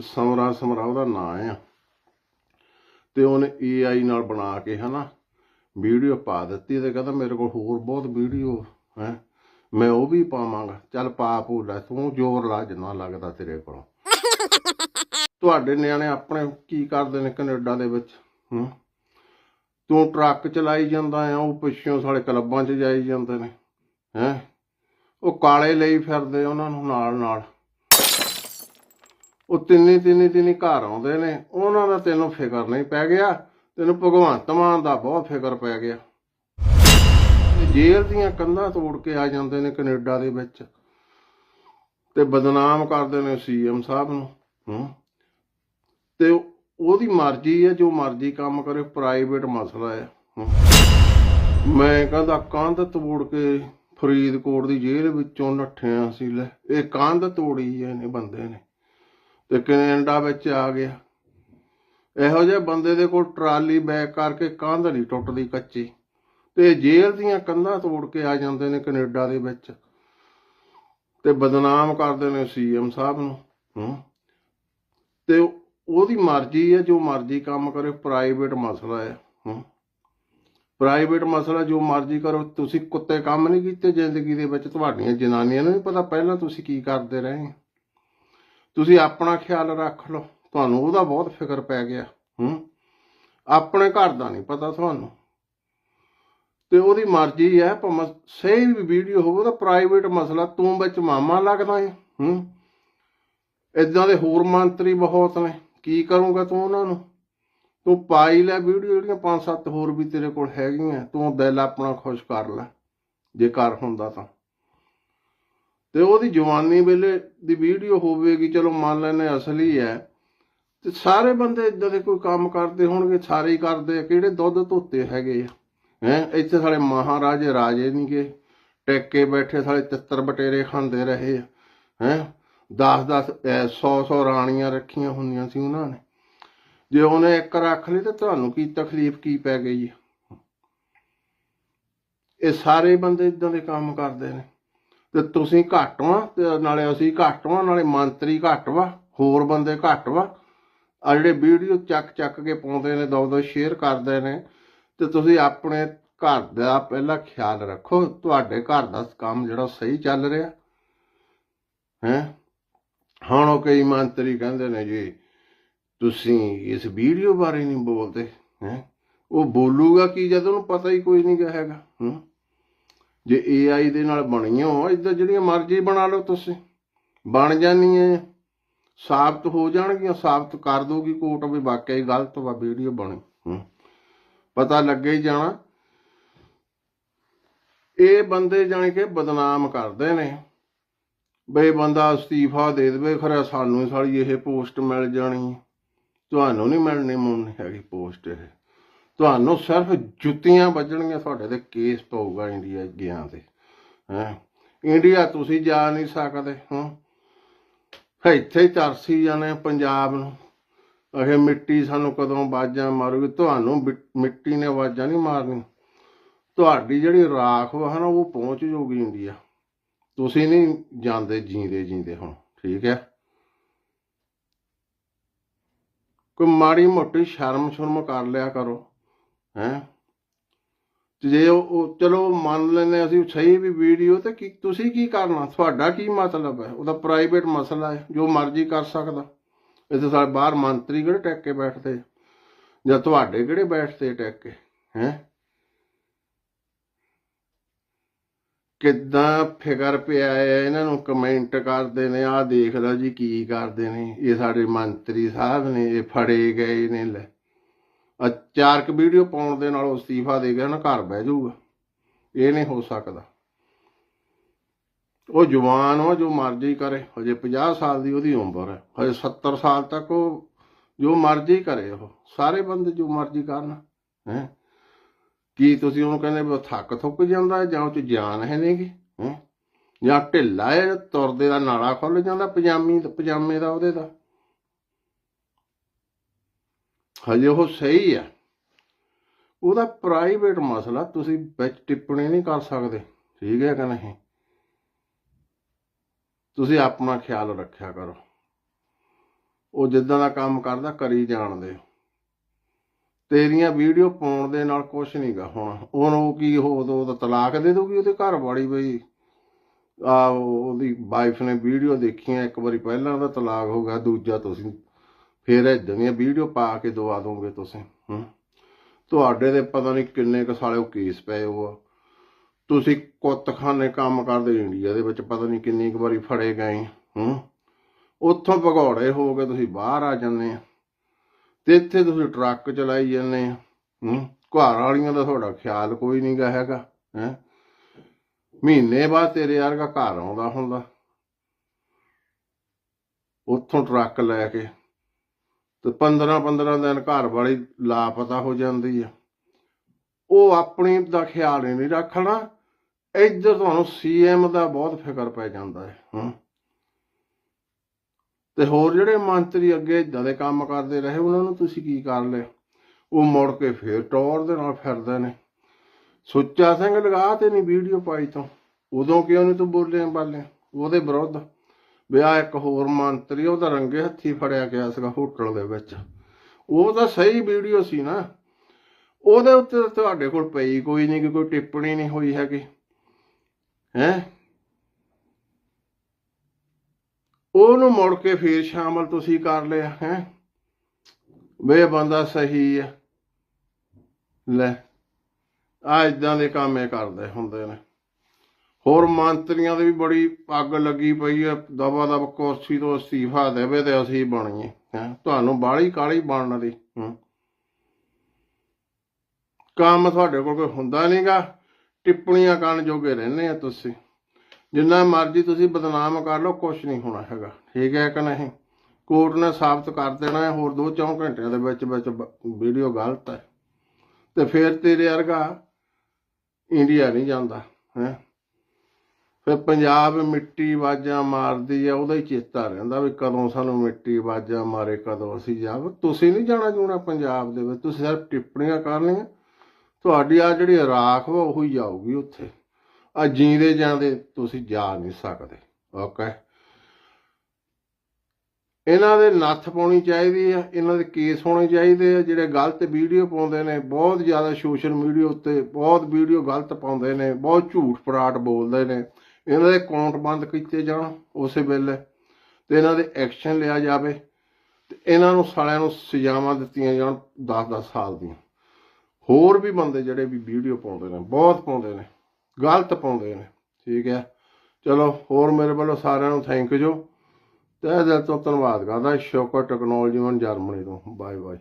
ਸਮਰਾ ਸਮਰਾ ਉਹਦਾ ਨਾਂ ਆ। ਤੇ ਉਹਨੇ AI ਨਾਲ ਬਣਾ ਕੇ ਹਨਾ ਵੀਡੀਓ ਪਾ ਦਿੱਤੀ ਤੇ ਕਹਿੰਦਾ ਮੇਰੇ ਕੋਲ ਹੋਰ ਬਹੁਤ ਵੀਡੀਓ ਹੈ ਮੈਂ ਉਹ ਵੀ ਪਾਵਾਂਗਾ। ਚੱਲ ਪਾ ਪੂ ਲੈ ਤੂੰ ਜ਼ੋਰ ਲਾ ਜਿੰਨਾ ਲੱਗਦਾ ਤੇਰੇ ਕੋਲ। ਤੁਹਾਡੇ ਨਿਆਣੇ ਆਪਣੇ ਕੀ ਕਰਦੇ ਨੇ ਕੈਨੇਡਾ ਦੇ ਵਿੱਚ ਹੂੰ? ਤੂੰ ਟਰੱਕ ਚਲਾਈ ਜਾਂਦਾ ਆ ਉਹ ਪਿੱਛੋਂ ਸਾਲੇ ਕਲੱਬਾਂ 'ਚ ਜਾਈ ਜਾਂਦੇ ਨੇ ਹੈ? ਉਹ ਕਾਲੇ ਲਈ ਫਿਰਦੇ ਉਹਨਾਂ ਨੂੰ ਨਾਲ ਨਾਲ ਉਹ ਤਿੰਨੀ ਤਿੰਨੀ ਤਿੰਨੀ ਘਰ ਆਉਂਦੇ ਨੇ। ਉਹਨਾਂ ਦਾ ਤੈਨੂੰ ਫਿਕਰ ਨਹੀਂ ਪੈ ਗਿਆ। ਤੈਨੂੰ ਭਗਵੰਤ ਮਾਨ ਦਾ ਬਹੁਤ ਫਿਕਰ ਪੈ ਗਿਆ। ਤੇ ਜੇਲ੍ਹ ਦੀਆਂ ਕੰਧਾਂ ਤੋੜ ਕੇ ਆ ਜਾਂਦੇ ਨੇ ਕੈਨੇਡਾ ਦੇ ਵਿੱਚ। ਤੇ ਬਦਨਾਮ ਕਰਦੇ ਨੇ ਸੀਐਮ ਸਾਹਿਬ ਨੂੰ। ਹੂੰ। ਤੇ ਉਹਦੀ ਮਰਜ਼ੀ ਹੈ, ਜੋ ਮਰਜ਼ੀ ਕੰਮ ਕਰੇ ਪ੍ਰਾਈਵੇਟ ਮਸਲਾ ਹੈ। ਮੈਂ ਕਹਿੰਦਾ ਕੰਧ ਤੋੜ ਕੇ ਫਰੀਦਕੋਟ ਦੀ ਜੇਲ੍ਹ ਵਿੱਚੋਂ ਨੱਠਿਆ ਸੀ ਲੈ। ਇਹ ਕੰਧ ਤੋੜੀ ਹੈ ਬੰਦੇ ਨੇ। ਤੇ ਕੈਨੇਡਾ ਵਿੱਚ ਆ ਗਿਆ। ਇਹੋ ਜਿਹੇ ਬੰਦੇ ਦੇ ਕੋਲ ਟਰਾਲੀ ਬੈਕ ਕਰਕੇ ਕੰਧ ਨਹੀਂ ਟੁੱਟਦੀ ਕੱਚੀ। ਤੇ ਜੇਲ੍ਹ ਦੀਆਂ ਕੰਧਾਂ ਤੋੜ ਕੇ ਆ ਜਾਂਦੇ ਨੇ ਕੈਨੇਡਾ ਦੇ ਵਿੱਚ। ਤੇ ਬਦਨਾਮ ਕਰਦੇ ਨੇ ਸੀਐਮ ਸਾਹਿਬ ਨੂੰ ਤੇ ਉਹਦੀ ਮਰਜ਼ੀ ਹੈ, ਜੋ ਮਰਜ਼ੀ ਕੰਮ ਕਰੇ, ਪ੍ਰਾਈਵੇਟ ਮਸਲਾ ਹੈ ਪ੍ਰਾਈਵੇਟ ਮਸਲਾ ਜੋ ਮਰਜ਼ੀ ਕਰੋ, ਤੁਸੀਂ ਕੁੱਤੇ ਕੰਮ ਨਹੀਂ ਕੀਤੇ ਜ਼ਿੰਦਗੀ ਦੇ ਵਿੱਚ, ਤੁਹਾਡੀਆਂ ਜਨਾਨੀਆਂ ਨੂੰ ਨਹੀਂ ਪਤਾ ਪਹਿਲਾਂ ਤੁਸੀਂ ਕੀ ਕਰਦੇ ਰਹੇ। ਤੁਸੀਂ ਆਪਣਾ ਖਿਆਲ ਰੱਖ ਲਓ। ਤੁਹਾਨੂੰ ਉਹਦਾ ਬਹੁਤ ਫਿਕਰ ਪੈ ਗਿਆ। ਹੂੰ? ਆਪਣੇ ਘਰ ਦਾ ਨਹੀਂ ਪਤਾ ਤੁਹਾਨੂੰ। ਤੇ ਉਹਦੀ ਮਰਜ਼ੀ ਹੈ, ਭਾਵੇਂ ਸਹੀ ਵੀ ਵੀਡੀਓ ਹੋਵੇ, ਉਹਦਾ ਪ੍ਰਾਈਵੇਟ ਮਸਲਾ, ਤੂੰ ਵਿੱਚ ਮਾਮਾ ਲੱਗਦਾ ਹੈ ਹੂੰ? ਇਦਾਂ ਦੇ ਹੋਰ ਮੰਤਰੀ ਬਹੁਤ ਨੇ। ਕੀ ਕਰੂੰਗਾ ਤੂੰ ਉਹਨਾਂ ਨੂੰ? ਤੂੰ ਪਾਈ ਲੈ ਵੀਡੀਓ ਜਿਹੜੀਆਂ ਪੰਜ ਸੱਤ ਹੋਰ ਵੀ ਤੇਰੇ ਕੋਲ ਹੈਗੀਆਂ। ਤੂੰ ਦਿਲ ਆਪਣਾ ਖੁਸ਼ ਕਰ ਲੈ, ਜੇ ਕਰ ਹੁੰਦਾ ਤਾਂ। ਤੇ ਉਹਦੀ ਜਵਾਨੀ ਵੇਲੇ ਦੀ ਵੀਡੀਓ ਹੋਵੇਗੀ, ਚਲੋ ਮੰਨ ਲੈਨੇ ਅਸਲੀ ਹੈ। ਤੇ ਸਾਰੇ ਬੰਦੇ ਇਦਾਂ ਦੇ ਕੋਈ ਕੰਮ ਕਰਦੇ ਹੋਣਗੇ, ਸਾਰੇ ਹੀ ਕਰਦੇ ਆ, ਕਿਹੜੇ ਦੁੱਧ ਧੋਤੇ ਹੈਗੇ ਆ? ਹੈ, ਇੱਥੇ ਸਾਲੇ ਮਹਾਰਾਜੇ ਰਾਜੇ ਨਹੀਂਗੇ ਟੇਕੇ ਬੈਠੇ, ਸਾਲੇ ਤਿੱਤਰ ਬਟੇਰੇ ਖਾਂਦੇ ਰਹੇ ਆ। ਹੈ 10 10 100 100 ਰਾਣੀਆਂ ਰੱਖੀਆਂ ਹੁੰਦੀਆਂ ਸੀ ਉਹਨਾਂ ਨੇ। ਜੇ ਉਹਨੇ ਇੱਕ ਰੱਖ ਲਈ ਤਾਂ ਤੁਹਾਨੂੰ ਕੀ ਤਕਲੀਫ, ਕੀ ਪੈ ਗਈ ਇਹ ਸਾਰੇ ਬੰਦੇ ਇਦਾਂ ਦੇ ਕੰਮ ਕਰਦੇ ਨੇ। ਤੇ ਤੁਸੀਂ ਘੱਟ ਵਾ ਤੇ ਨਾਲੇ ਅਸੀਂ ਘੱਟ ਵਾਂ ਨਾਲੇ ਮੰਤਰੀ ਘੱਟ ਵਾ, ਹੋਰ ਬੰਦੇ ਘੱਟ ਵਾ। ਆ ਜਿਹੜੇ ਵੀਡੀਓ ਚੱਕ ਚੱਕ ਕੇ ਪਾਉਂਦੇ ਨੇ, ਦੋ ਦੋ ਸ਼ੇਅਰ ਕਰਦੇ ਨੇ, ਤੇ ਤੁਸੀਂ ਆਪਣੇ ਘਰ ਦਾ ਪਹਿਲਾਂ ਖਿਆਲ ਰੱਖੋ, ਤੁਹਾਡੇ ਘਰ ਦਾ ਕੰਮ ਜਿਹੜਾ ਸਹੀ ਚੱਲ ਰਿਹਾ। ਹੈ? ਹੁਣ ਉਹ ਕਈ ਮੰਤਰੀ ਕਹਿੰਦੇ ਨੇ ਜੀ, ਤੁਸੀਂ ਇਸ ਵੀਡੀਓ ਬਾਰੇ ਨਹੀਂ ਬੋਲਦੇ, ਹੈ? ਉਹ ਬੋਲੂਗਾ ਕੀ ਜਦ ਉਹਨੂੰ ਪਤਾ ਹੀ ਕੋਈ ਨਹੀਂ ਹੈਗਾ, ਹੂੰ? ਜੇ AI ਦੇ ਨਾਲ ਬਣੀਆਂ ਹੋ ਇਦਾਂ ਜਿਹੜੀਆਂ ਮਰਜ਼ੀ ਬਣਾ ਲਓ ਤੁਸੀਂ। ਬਣ ਜਾਣੀਆਂ ਸਾਬਤ ਹੋ ਜਾਣਗੀਆਂ, ਸਾਬਤ ਕਰ ਦੋਗੀ ਕੋਰਟ ਵੀ, ਵਾਕਿਆ ਹੀ ਗਲਤ ਵਾ, ਵੀਡੀਓ ਬਣੀ। ਪਤਾ ਲੱਗੇ ਹੀ ਜਾਣਾ। ਇਹ ਬੰਦੇ ਜਾਣ ਕੇ ਬਦਨਾਮ ਕਰਦੇ ਨੇ। ਬਈ ਬੰਦਾ ਅਸਤੀਫਾ ਦੇ ਦੇਵੇ, ਖਰਾ ਸਾਨੂੰ ਹੀ ਸਾਲੀ ਇਹ ਪੋਸਟ ਮਿਲ ਜਾਣੀ। ਤੁਹਾਨੂੰ ਨਹੀਂ ਮਿਲਣੀ, ਮੁੰਨ ਹੈਗੀ ਪੋਸਟ ਇਹ। ਤੁਹਾਨੂੰ ਸਿਰਫ ਜੁੱਤੀਆਂ ਵੱਜਣਗੀਆਂ, ਤੁਹਾਡੇ ਤੇ ਕੇਸ ਪਊਗਾ ਇੰਡੀਆ ਗਿਆ ਤੇ, ਹੈ। ਇੰਡੀਆ ਤੁਸੀਂ ਜਾ ਨਹੀਂ ਸਕਦੇ, ਹਾਂ। ਇੱਥੇ ਹੀ ਤਰਸੀ ਜਾਣੇ ਪੰਜਾਬ ਨੂੰ। ਅਖੇ ਮਿੱਟੀ ਸਾਨੂੰ ਕਦੋਂ ਆਵਾਜ਼ਾਂ ਮਾਰੂਗੀ? ਤੁਹਾਨੂੰ ਮਿੱਟੀ ਨੇ ਆਵਾਜ਼ਾਂ ਨਹੀਂ ਮਾਰਨੀ ਤੁਹਾਡੀ ਜਿਹੜੀ ਰਾਖ ਵਾ ਨਾ ਉਹ ਪਹੁੰਚ ਜਾਊਗੀ ਇੰਡੀਆ। ਤੁਸੀਂ ਨਹੀਂ ਜਾਂਦੇ ਜੀਂਦੇ ਜੀਂਦੇ ਹੁਣ, ਠੀਕ ਹੈ? ਕੋਈ ਮਾੜੀ ਮੋਟੀ ਸ਼ਰਮ ਸ਼ਰਮ ਕਰ ਲਿਆ ਕਰੋ। ਹੈ? ਜੇ ਉਹ ਉਹ- ਚਲੋ ਮੰਨ ਲੈਨੇ ਅਸੀਂ ਸਹੀ ਵੀ ਵੀਡੀਓ ਤੇ ਕੀ ਤੁਸੀਂ ਕੀ ਕਰਨਾ? ਤੁਹਾਡਾ ਕੀ ਮਤਲਬ ਹੈ? ਉਹਦਾ ਪ੍ਰਾਈਵੇਟ ਮਸਲਾ ਹੈ, ਜੋ ਮਰਜ਼ੀ ਕਰ ਸਕਦਾ। ਇੱਥੇ ਸਾਡੇ ਬਾਹਰ ਮੰਤਰੀ ਕਿਹੜੇ ਟੈਕ ਕੇ ਬੈਠਦੇ ਜਾਂ ਤੁਹਾਡੇ ਕਿਹੜੇ ਬੈਠਦੇ ਟੈਕ? ਕੇ ਹੈ? ਕਿੱਦਾਂ ਫਿਕਰ ਪਿਆ ਹੈ? ਇਹਨਾਂ ਨੂੰ ਕਮੈਂਟ ਕਰਦੇ ਨੇ, ਆਹ ਦੇਖ ਲਓ ਜੀ ਕੀ ਕਰਦੇ ਨੇ। ਇਹ ਸਾਡੇ ਮੰਤਰੀ ਸਾਹਿਬ ਨੇ, ਇਹ ਫੜੇ ਗਏ ਨੇ ਲੈ। ਅਚਾਰਕ ਵੀਡੀਓ ਪਾਉਣ ਦੇ ਨਾਲ ਅਸਤੀਫਾ ਦੇ ਗਿਆ ਨਾ ਘਰ ਬਹਿ ਜਾਊਗਾ। ਇਹ ਨਹੀਂ ਹੋ ਸਕਦਾ। ਉਹ ਜਵਾਨ ਉਹ ਜੋ ਮਰਜ਼ੀ ਕਰੇ, ਹਜੇ 50 ਸਾਲ ਦੀ ਉਹਦੀ ਉਮਰ ਹੈ, ਹਜੇ 70 ਸਾਲ ਤੱਕ ਉਹ ਜੋ ਮਰਜ਼ੀ ਕਰੇ ਉਹ, ਸਾਰੇ ਬੰਦੇ ਜੋ ਮਰਜ਼ੀ ਕਰਨ, ਹੈ। ਕੀ ਤੁਸੀਂ ਉਹਨੂੰ ਕਹਿੰਦੇ ਵੀ ਉਹ ਥੱਕ ਥੁੱਕ ਜਾਂਦਾ ਜਾਂ ਉਹ ਚ ਜਾਨ ਹੈ ਨਹੀਂਗੀ ਹੈ। ਜਾਂ ਢਿੱਲਾ ਹੈ, ਤੁਰਦੇ ਦਾ ਨਾਲਾ ਖੁੱਲ ਜਾਂਦਾ, ਪਜਾਮੀ, ਪਜਾਮੇ ਦਾ ਉਹਦੇ ਦਾ। ਹਜੇ ਉਹ ਸਹੀ ਆ। ਉਹਦਾ ਪ੍ਰਾਈਵੇਟ ਮਸਲਾ, ਤੁਸੀਂ ਵਿੱਚ ਟਿੱਪਣੀ ਨਹੀਂ ਕਰ ਸਕਦੇ। ਠੀਕ ਹੈ ਕਿ ਨਹੀਂ? ਤੁਸੀਂ ਆਪਣਾ ਖਿਆਲ ਰੱਖਿਆ ਕਰੋ। ਉਹ ਜਿੱਦਾਂ ਦਾ ਕੰਮ ਕਰਦਾ, ਕਰੀ ਜਾਣਦੇ। ਤੇਰੀਆਂ ਵੀਡੀਓ ਪਾਉਣ ਦੇ ਨਾਲ ਕੁਝ ਨਹੀਂਗਾ ਹੁਣ। ਉਹਨੂੰ ਕੀ ਹੋ ਉਦੋਂ ਤਲਾਕ ਦੇ ਦੋਗੀ ਉਹਦੇ ਘਰ ਵਾਲੀ ਬਈ। ਆ ਉਹਦੀ ਵਾਈਫ ਨੇ ਵੀਡੀਓ ਦੇਖੀਆਂ, ਇੱਕ ਵਾਰੀ ਪਹਿਲਾਂ ਉਹਦਾ ਤਲਾਕ ਹੋ ਗਿਆ, ਦੂਜਾ ਤੁਸੀਂ ਫਿਰ ਇਦਾਂ ਦੀਆਂ ਵੀਡੀਓ ਪਾ ਕੇ ਦਵਾ ਦੋਗੇ ਤੁਸੀਂ, ਹੂੰ। ਤੁਹਾਡੇ ਦੇ ਪਤਾ ਨਹੀਂ ਕਿੰਨੇ ਕ ਸਾਲੇ ਕੇਸ ਪਏ ਹੋ ਆ। ਤੁਸੀਂ ਕੁੱਤਖਾਨੇ ਕੰਮ ਕਰਦੇ ਇੰਡੀਆ ਦੇ ਵਿੱਚ ਪਤਾ ਨਹੀਂ ਕਿੰਨੀ ਕੁ ਵਾਰੀ ਫੜੇ ਗਏ, ਹੂੰ। ਉੱਥੋਂ ਭਗੌੜੇ ਹੋ ਕੇ ਤੁਸੀਂ ਬਾਹਰ ਆ ਜਾਂਦੇ ਆ। ਤੇ ਇੱਥੇ ਤੁਸੀਂ ਟਰੱਕ ਚਲਾਈ ਜਾਂਦੇ ਆ, ਹੂੰ। ਘਰ ਵਾਲੀਆਂ ਦਾ ਤੁਹਾਡਾ ਖਿਆਲ ਕੋਈ ਨਹੀਂ ਗਾ ਹੈਗਾ, ਹੈ। ਮਹੀਨੇ ਬਾਅਦ ਤੇਰੇ ਵਰਗਾ ਘਰ ਆਉਂਦਾ ਹੁੰਦਾ। ਉੱਥੋਂ ਟਰੱਕ ਲੈ ਕੇ ਤੇ 15 15 ਦਿਨ ਘਰ ਵਾਲੀ ਲਾਪਤਾ ਹੋ ਜਾਂਦੀ ਆ। ਉਹ ਆਪਣੀ ਦਾ ਖਿਆਲ ਨਹੀਂ ਰੱਖਣਾ। ਇੱਧਰ ਤੁਹਾਨੂੰ ਸੀਐਮ ਦਾ ਬਹੁਤ ਫਿਕਰ ਪੈ ਜਾਂਦਾ ਹੈ ਤੇ ਹੋਰ ਜਿਹੜੇ ਮੰਤਰੀ ਅੱਗੇ ਇਦਾਂ ਦੇ ਕੰਮ ਕਰਦੇ ਰਹੇ, ਉਹਨਾਂ ਨੂੰ ਤੁਸੀਂ ਕੀ ਕਰ ਲਿਆ? ਉਹ ਮੁੜ ਕੇ ਫੇਰ ਟੌਰ ਦੇ ਨਾਲ ਫਿਰਦੇ ਨੇ। ਸੁੱਚਾ ਸਿੰਘ ਲਗਾ ਤੇ ਨਹੀਂ ਵੀਡੀਓ ਪਾਈ ਤੋਂ। ਉਦੋਂ ਕਿਉਂ ਨਹੀਂ ਤੂੰ ਬੋਲਿਆ ਬਾਲਿਆ? ਉਹਦੇ ਵਿਰੁੱਧ। ਵਿਆਹ ਇੱਕ ਹੋਰ ਮੰਤਰੀ, ਉਹਦਾ ਰੰਗੇ ਹੱਥੀ ਫੜਿਆ ਗਿਆ ਸੀਗਾ ਹੋਟਲ ਦੇ ਵਿੱਚ। ਉਹ ਤਾਂ ਸਹੀ ਵੀਡੀਓ ਸੀ ਨਾ। ਉਹਦੇ ਉੱਤੇ ਤੁਹਾਡੇ ਕੋਲ ਪਈ ਕੋਈ ਨਹੀਂ ਕਿ ਕੋਈ ਟਿੱਪਣੀ ਨਹੀਂ ਹੋਈ ਹੈਗੀ। ਹੈ? ਉਹਨੂੰ ਮੁੜ ਕੇ ਫੇਰ ਸ਼ਾਮਲ ਤੁਸੀਂ ਕਰ ਲਿਆ, ਹੈ? ਵੇ ਬੰਦਾ ਸਹੀ ਹੈ ਲੈ, ਆ ਇਦਾਂ ਦੇ ਕੰਮ ਇਹ ਕਰਦੇ ਹੁੰਦੇ ਨੇ। ਹੋਰ ਮੰਤਰੀਆਂ ਦੇ ਵੀ ਬੜੀ ਅੱਗ ਲੱਗੀ ਪਈ ਹੈ। ਦਬਾ ਦਬ ਕੁਰਸੀ ਤੋਂ ਅਸਤੀਫਾ ਦੇਵੇ ਤੇ ਅਸੀਂ ਬਣੀਏ, ਹੈ। ਤੁਹਾਨੂੰ ਬਾਹਲੀ ਕਾਲੀ ਬਣਨ ਦੀ ਕੰਮ ਤੁਹਾਡੇ ਕੋਲ ਕੋਈ ਹੁੰਦਾ ਨਹੀਂਗਾ। ਟਿੱਪਣੀਆਂ ਕਰਨ ਜੋਗੇ ਰਹਿੰਦੇ ਆ ਤੁਸੀਂ। ਜਿੰਨਾ ਮਰਜ਼ੀ ਤੁਸੀਂ ਬਦਨਾਮ ਕਰ ਲਓ ਕੁਝ ਨਹੀਂ ਹੋਣਾ ਹੈਗਾ। ਠੀਕ ਹੈ ਕਿ ਨਹੀਂ? ਕੋਰਟ ਨੇ ਸਾਬਤ ਕਰ ਦੇਣਾ ਹੈ, ਹੋਰ 2-4 ਘੰਟਿਆਂ ਦੇ ਵਿੱਚ ਵਿੱਚ ਵੀਡੀਓ ਗਲਤ ਹੈ। ਤੇ ਫਿਰ ਤੇਰੇ ਵਰਗਾ ਇੰਡੀਆ ਨਹੀਂ ਜਾਂਦਾ, ਹੈ। ਫਿਰ ਪੰਜਾਬ ਮਿੱਟੀ ਵਾਜਾਂ ਮਾਰਦੀ ਆ, ਉਹਦਾ ਹੀ ਚੇਤਾ ਰਹਿੰਦਾ ਵੀ ਕਦੋਂ ਸਾਨੂੰ ਮਿੱਟੀ ਵਾਜਾਂ ਮਾਰੇ, ਕਦੋਂ ਅਸੀਂ ਜਾਵ। ਤੁਸੀਂ ਨਹੀਂ ਜਾਣਾ ਜੂਣਾ ਪੰਜਾਬ ਦੇ ਵਿੱਚ, ਤੁਸੀਂ ਸਿਰਫ ਟਿੱਪਣੀਆਂ ਕਰਨੀਆਂ। ਤੁਹਾਡੀ ਆ ਜਿਹੜੀ ਰਾਖ ਵਾ, ਉਹੀ ਜਾਊਗੀ ਉੱਥੇ। ਆ ਜੀਂਦੇ ਜਾਂਦੇ ਤੁਸੀਂ ਜਾ ਨਹੀਂ ਸਕਦੇ ਓਕੇ ਇਹਨਾਂ ਦੇ ਨੱਥ ਪਾਉਣੀ ਚਾਹੀਦੀ ਆ, ਇਹਨਾਂ ਦੇ ਕੇਸ ਹੋਣੇ ਚਾਹੀਦੇ ਆ, ਜਿਹੜੇ ਗਲਤ ਵੀਡੀਓ ਪਾਉਂਦੇ ਨੇ, ਬਹੁਤ ਜ਼ਿਆਦਾ ਸੋਸ਼ਲ ਮੀਡੀਆ ਉੱਤੇ ਬਹੁਤ ਵੀਡੀਓ ਗਲਤ ਪਾਉਂਦੇ ਨੇ, ਬਹੁਤ ਝੂਠ ਫਰਾਟ ਬੋਲਦੇ ਨੇ। ਇਹਨਾਂ ਦੇ ਅਕਾਊਂਟ ਬੰਦ ਕੀਤੇ ਜਾਣ ਉਸੇ ਵੇਲੇ ਤੇ ਇਹਨਾਂ ਦੇ ਐਕਸ਼ਨ ਲਿਆ ਜਾਵੇ ਤੇ ਇਹਨਾਂ ਨੂੰ ਸਾਲਿਆਂ ਨੂੰ ਸਜ਼ਾਵਾਂ ਦਿੱਤੀਆਂ ਜਾਣ 10-10 ਸਾਲ ਦੀਆਂ। ਹੋਰ ਵੀ ਬੰਦੇ ਜਿਹੜੇ ਵੀ ਵੀਡੀਓ ਪਾਉਂਦੇ ਨੇ, ਬਹੁਤ ਪਾਉਂਦੇ ਨੇ, ਗਲਤ ਪਾਉਂਦੇ ਨੇ, ਠੀਕ ਹੈ। ਚਲੋ, ਹੋਰ ਮੇਰੇ ਵੱਲੋਂ ਸਾਰਿਆਂ ਨੂੰ ਥੈਂਕ ਯੂ ਤਹਿ ਦਿਲ ਤੋਂ ਧੰਨਵਾਦ ਕਰਦਾ ਸ਼ੋਕਰ ਟੈਕਨੋਲੋਜੀ ਵਨ ਜਰਮਨੀ ਤੋਂ। Bye bye